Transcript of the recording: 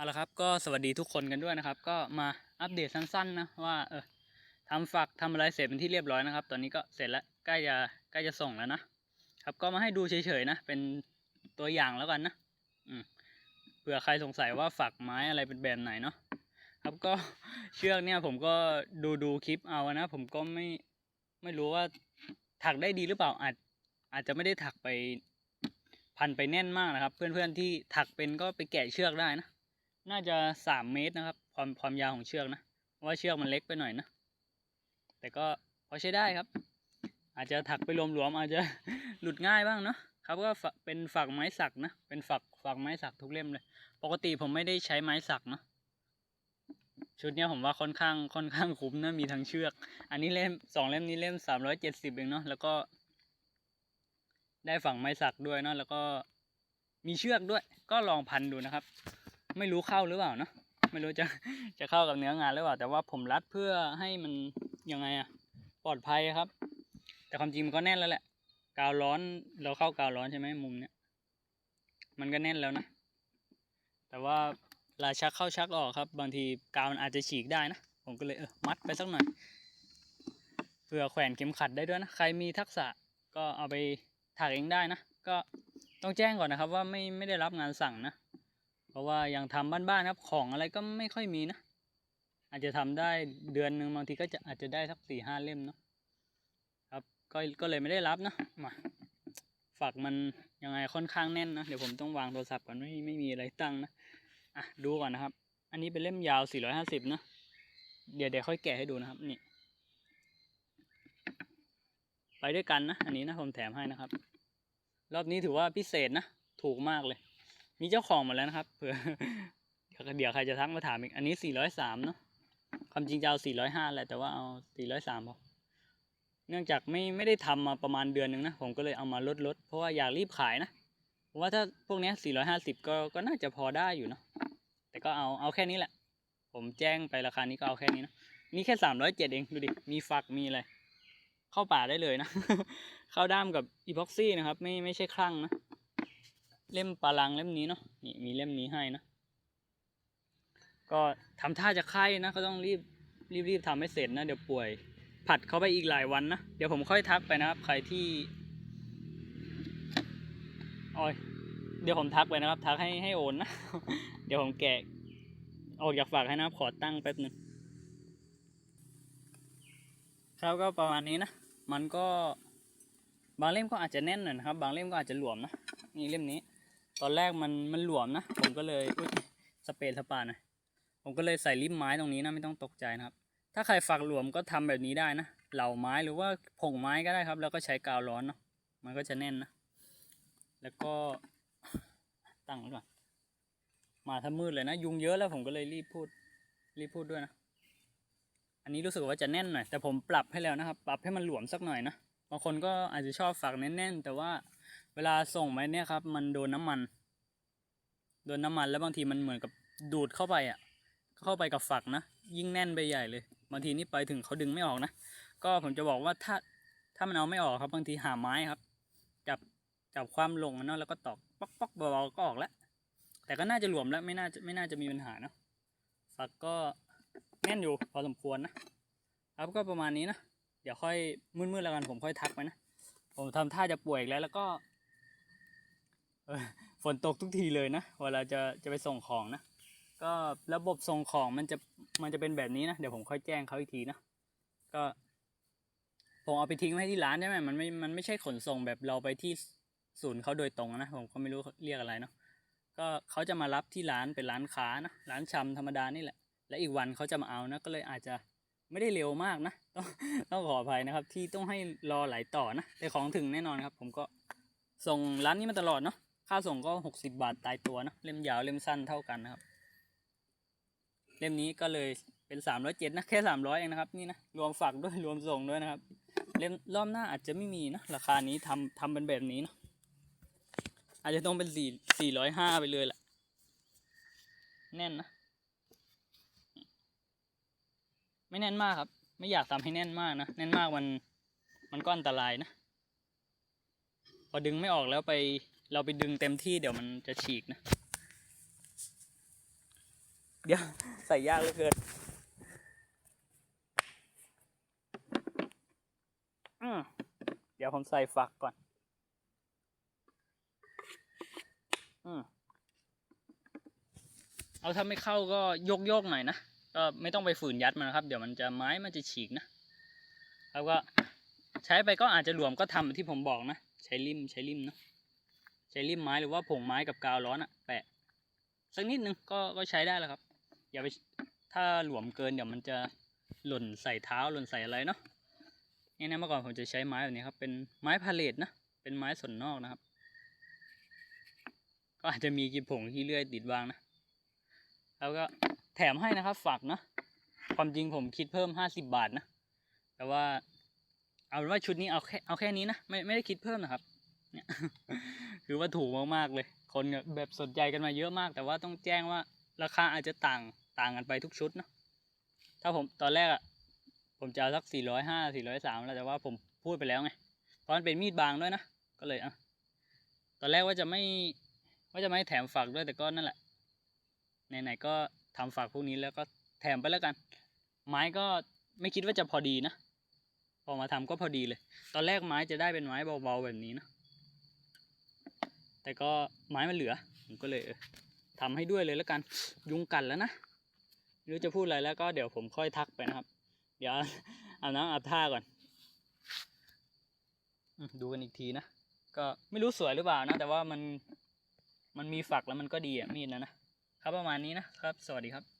เอาละครับก็สวัสดีทุกคนกันด้วยนะครับ ก็มาอัปเดตสั้นๆนะว่าเออทำฝักทำอะไรเสร็จเป็นที่เรียบร้อยนะครับ ตอนนี้ก็เสร็จแล้วใกล้จะใกล้จะส่งแล้วนะครับก็มาให้ดูเฉยๆนะ เป็นตัวอย่างแล้วกันนะอืมเผื่อใครสงสัยว่าฝักไม้อะไรเป็นแบบไหนเนาะครับก็เชือกเนี่ยผมก็ดูดูคลิปเอานะ ผมก็ไม่ไม่รู้ว่าถักได้ดีหรือเปล่าอาจอาจจะไม่ได้ถักไปพันไปแน่นมากนะครับ เพื่อนๆที่ถักเป็นก็ไปแกะเชือกได้นะ น่าจะสามเมตรนะครับ ความความยาวของเชือกนะเพราะว่าเชือกมันเล็กไปหน่อยนะ แต่ก็พอใช้ได้ครับ อาจจะถักไปรวมๆอาจจะหลุดง่ายบ้างเนาะครับก็เป็นฝักไม้สักนะเป็นฝักฝักไม้สักทุกเล่มเลย ปกติผมไม่ได้ใช้ไม้สักเนาะชุดนี้ผมว่าค่อนข้างค่อนข้างคุ้มนะมีทั้งเชือก อันนี้เล่มสองเล่มนี้เล่มสามร้อยเจ็ดสิบเองเนาะแล้วก็ ได้ฝั่งไม้สักด้วยเนาะแล้วก็มีเชือกด้วย ก็ลองพันดูนะครับ ไม่รู้เข้าหรือเปล่านะไม่รู้จะจะเข้ากับเนื้องานหรือเปล่า แต่ว่าผมรัดเพื่อให้มันยังไงอะปลอดภัยครับ แต่ความจริงมันก็แน่นแล้วแหละกาวร้อนเราเข้ากาวร้อนใช่ไหมมุมเนี้ยมันก็แน่นแล้วนะ แต่ว่าลาชักเข้าชักออกครับ บางทีกาวมันอาจจะฉีกได้นะผมก็เลยเออมัดไปสักหน่อยเพื่อแขวนเข็มขัดได้ด้วยนะใครมีทักษะก็เอาไปถักเองได้นะก็ต้องแจ้งก่อนนะครับว่าไม่ไม่ได้รับงานสั่งนะ เพราะว่ายังทำบ้านๆครับของอะไรก็ไม่ค่อยมีนะ อาจจะทำได้เดือนหนึ่งบางทีก็จะอาจจะได้สักสี่ห้าเล่มเนาะครับก็ก็เลยไม่ได้รับนะมาฝักมันยังไงค่อนข้างแน่นนะเดี๋ยวผมต้องวางโทรศัพท์ก่อนไม่ไม่มีอะไรตั้งนะอะดูก่อนนะครับ อันนี้เป็นเล่มยาว450นะเดี๋ยวเดี๋ยวค่อยแกะให้ดูนะครับนี่ไปด้วยกันนะ อันนี้นะผมแถมให้นะครับ รอบนี้ถือว่าพิเศษนะ ถูกมากเลย มีเจ้าของหมดแล้วนะครับเผื่อเดี๋ยวเดี๋ยวใครจะทักมาถามอีกอันนี้403เนาะความจริงจะเอา405แหละแต่ว่าเอา403พอเนื่องจากไม่ไม่ได้ทำมาประมาณเดือนหนึ่งนะผมก็เลยเอามาลดลดเพราะว่าอยากรีบขายนะว่าถ้าพวกนี้ย450ก็ก็น่าจะพอได้อยู่เนาะแต่ก็เอาเอาแค่นี้แหละ ผมแจ้งไปราคานี้ก็เอาแค่นี้นะนี่แค่307เองดูดิมีฝักมีอะไรเข้าป่าได้เลยนะ เข้าด้ามกับอีพ็อกซี่นะครับ ไม่ไม่ใช่คลั่งนะ เล่มปาลังเล่มนี้เนาะนี่มีเล่มนี้ให้นะก็ทำท่าจะไข้นะก็ต้องรีบรีบรีบทำให้เสร็จนะเดี๋ยวป่วย ผัดเข้าไปอีกหลายวันนะเดี๋ยวผมค่อยทักไปนะครับ ใครที่โอ้ยเดี๋ยวผมทักไปนะครับ ทักให้ให้โอนนะ เดี๋ยวผมแกะออกจากฝากให้นะครับขอตั้งแป๊บนึงครับก็ประมาณนี้นะ มันก็บางเล่มก็อาจจะแน่นหน่อยนะครับ บางเล่มก็อาจจะหลวมนะนี่เล่มนี้ ตอนแรกมันมันหลวมนะ ผมก็เลยอุ๊ยสเปรย์สปาหน่อยผมก็เลยใส่ริมไม้ตรงนี้นะไม่ต้องตกใจนะครับ ถ้าใครฝักหลวมก็ทำแบบนี้ได้นะ เหล่าไม้หรือว่าผงไม้ก็ได้ครับ แล้วก็ใช้กาวร้อนเนาะมันก็จะแน่นนะ แล้วก็ตั้งไว้ก่อนมาถ้ามืดเลยนะ ยุงเยอะแล้วผมก็เลยรีบพูดรีบพูดด้วยนะ อันนี้รู้สึกว่าจะแน่นหน่อย แต่ผมปรับให้แล้วนะครับ ปรับให้มันหลวมสักหน่อยนะบางคนก็อาจจะชอบฝักแน่นๆแต่ว่า วลาส่งไปเนี่ยครับ มันโดนน้ำมัน โดนน้ำมันแล้วบางทีมันเหมือนกับดูดเข้าไปอะ เข้าไปกับฝักนะ ยิ่งแน่นไปใหญ่เลย บางทีนี่ไปถึงเขาดึงไม่ออกนะ ก็ผมจะบอกว่าถ้าถ้ามันเอาไม่ออกครับบางทีหาไม้ครับ จับจับความลงเนาะแล้วก็ตอกป๊อกป๊อกเบาๆก็ออกแล้ว แต่ก็น่าจะหลวมแล้วไม่น่าจะไม่น่าจะมีปัญหาเนาะฝักก็แน่นอยู่พอสมควรนะครับก็ประมาณนี้นะ เดี๋ยวค่อยมืดๆแล้วกันผมค่อยทักไปนะ ผมทำท่าจะป่วยอีกแล้วแล้วก็ ฝนตกทุกทีเลยนะเวลาจะจะไปส่งของนะ ก็ระบบส่งของมันจะมันจะเป็นแบบนี้นะ เดี๋ยวผมค่อยแจ้งเขาอีกทีนะ ก็ผมเอาไปทิ้งไว้ที่ร้านใช่ไหมมันไม่ มันไม่ใช่ขนส่งแบบเราไปที่ศูนย์เขาโดยตรงนะ ผมก็ไม่รู้เรียกอะไรเนาะ ก็เขาจะมารับที่ร้านเป็นร้านค้านะ ร้านชำธรรมดานี่แหละ และอีกวันเขาจะมาเอานะ ก็เลยอาจจะไม่ได้เร็วมากนะ ต้องต้องขออภัยนะครับ ที่ต้องให้รอหลายต่อนะ แต่ของถึงแน่นอนครับ ผมก็ส่งร้านนี้มาตลอดเนาะ ค่าส่งก็หกสิบาทตายตัวนะเล่มยาวเล่มสั้นเท่ากันนะครับ เล่มนี้ก็เลยเป็นสามร้อยเจ็ดนะแค่สามร้อยเองนะครับนี่นะรวมฝากด้วยรวมส่งด้วยนะครับ เล่มรอบหน้าอาจจะไม่มีนะราคานี้ทำทำเป็นแบบนี้นะอาจจะต้องเป็นสี่สี่ร้อยห้าไปเลยแหละแน่นนะ ไม่แน่นมากครับ ไม่อยากทำให้แน่นมากนะ แน่นมากมัน มันก็อันตรายนะ พอดึงไม่ออกแล้วไป เราไปดึงเต็มที่เดี๋ยวมันจะฉีกนะดี๋ยว ใส่ยากเหลือเกินอืมเดี๋ยวผมใส่ฝักก่อนอืมเอาถ้าไม่เข้าก็โยกโยกๆหน่อยนะ ก็ไม่ต้องไปฝืนยัดมันนะครับ เดี๋ยวมันจะไม้มันจะฉีกนะ แล้วก็ใช้ไปก็อาจจะหลวมก็ทำที่ผมบอกนะ ใช้ริมใช้ริมนะ ใช้ริมไม้หรือว่าผงไม้กับกาวร้อนอะแปะสักนิดนึงก็ก็ใช้ได้แล้วครับ อย่าไปถ้าหลวมเกินเดี๋ยวมันจะหล่นใส่เท้าหล่นใส่อะไรเนาะนี่นะเมื่อก่อนผมจะใช้ไม้แบบนี้ครับ เป็นไม้พาเลตนะเป็นไม้ส่วนนอกนะครับ ก็อาจจะมีกีผงที่เลื่อยติดวางนะ แล้วก็แถมให้นะครับฝากนะความจริงผมคิดเพิ่มห้าสิบบาทนะ แต่ว่าเอาเป็นว่าชุดนี้เอาแค่เอาแค่นี้นะไม่ไม่ได้คิดเพิ่มนะครับเนี่ย คือว่าถูกมากๆเลย คนแบบสนใจกันมาเยอะมาก แต่ว่าต้องแจ้งว่าราคาอาจจะต่างต่างกันไปทุกชุดเนอะถ้าผมตอนแรกอะผมจะเอาสักสี่ร้อยห้าสี่ร้อยสามแล้วแต่ว่าผมพูดไปแล้วไงเพราะมันเป็นมีดบางด้วยนะก็เลยอะตอนแรกว่าจะไม่ว่าจะไม่แถมฝากด้วยแต่ก็นั่นแหละไหนๆก็ทำฝากพวกนี้แล้วก็แถมไปแล้วกัน ไม้ก็ไม่คิดว่าจะพอดีนะพอมาทำก็พอดีเลย ตอนแรกไม้จะได้เป็นไม้เบาๆแบบนี้นะ แต่ก็ไม้มันเหลือ ผมก็เลยเออทำให้ด้วยเลยแล้วกันยุงกัดแล้วนะไม่รู้จะพูดอะไรแล้วก็เดี๋ยวผมค่อยทักไปนะครับ เดี๋ยวอาบน้ำอาบท่าก่อน ดูกันอีกทีนะ ก็ไม่รู้สวยหรือเปล่านะ แต่ว่ามันมันมีฝักแล้วมันก็ดีอะมีดนะนะครับประมาณนี้นะครับ สวัสดีครับ